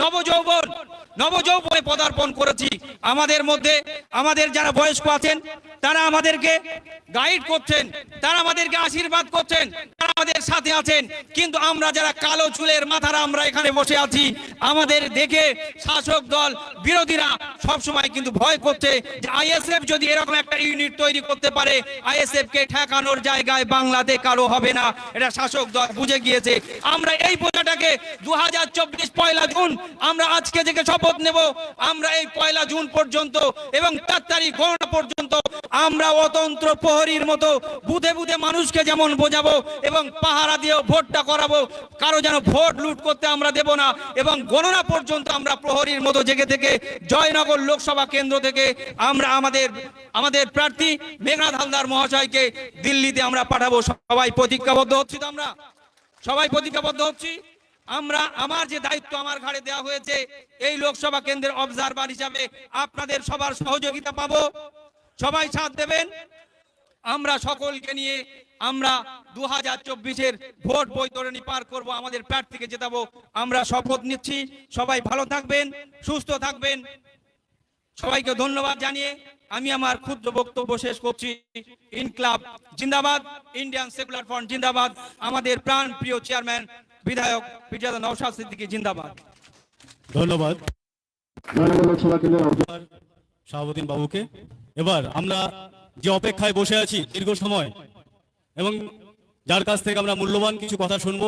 নবযৌবন, নবযৌবনে পদার্পণ করেছি। আমাদের মধ্যে, আমাদের যারা বয়স্ক আছেন, তারা আমাদেরকে গাইড করছেন, তারা আমাদেরকে আশীর্বাদ করছেন, তারা আমাদের সাথে আছেন, কিন্তু আমরা যারা কালো চুলের মাথারা আমরা এখানে বসে আছি, আমাদের দেখে শাসক দল বিরোধীরা সব সময় কিন্তু ভয় করছে যে আইএসএফ যদি এরকম একটা ইউনিট তৈরি করতে পারে আইএসএফ কে ঠেকানোর জায়গায় বাংলাতে কারও হবে না। এটা শাসক দল বুঝে গিয়েছে। আমরা এই বোঝাটাকে দু পয়লা জুন আমরা আজকে থেকে শপথ নেব। আমরা এই পয়লা জুন পর্যন্ত এবং চার তারিখ গণনা পর্যন্ত আমরা অতন্ত্র প্রহরীর মতো বুধে বুধে মানুষকে যেমন বোঝাবো এবং পাহারা দিয়েও ভোটটা করাবো। কারও যেন ভোট লুট করতে আমরা দেব না এবং গণনা পর্যন্ত আমরা প্রহরীর মতো জেগে থেকে জয়নগর লোকসভা কেন্দ্র থেকে আমরা আমাদের আমাদের প্রার্থী মেঘনাথ হালদার মহাশয়কে দিল্লিতে আমরা পাঠাবো। সবাই প্রতিজ্ঞাবদ্ধ হচ্ছি তো আমরা? সবাই প্রতিজ্ঞাবদ্ধ হচ্ছি? আমরা, আমার যে দায়িত্ব আমার ঘাড়ে দেওয়া হয়েছে, এই লোকসভা কেন্দ্রের অবজারভার হিসাবে আপনাদের সবার সহযোগিতা পাবো। সবাই সাথ দেবেন। আমরা সকলকে নিয়ে আমরা দু হাজার চব্বিশের ভোট বৈতরণী পার করব আমাদের প্রার্থীকে জেতাবো। আমরা শপথ নিচ্ছি। সবাই ভালো থাকবেন সুস্থ থাকবেন। সবাইকে ধন্যবাদ জানিয়ে আমি আমার ক্ষুদ্র বক্তব্য শেষ করছি। ইনক্লাব জিন্দাবাদ ইন্ডিয়ান সেকুলার ফ্রন্ট জিন্দাবাদ আমাদের প্রাণ প্রিয় চেয়ারম্যান বিধায়ক বিজয় নৌশাদ সিদ্দিকী জিন্দাবাদ। ধন্যবাদ। শাহাবুদ্দিন বাবুকে এবার আমরা যে অপেক্ষায় বসে আছি দীর্ঘ সময় এবং যার কাছ থেকে আমরা মূল্যবান কিছু কথা শুনব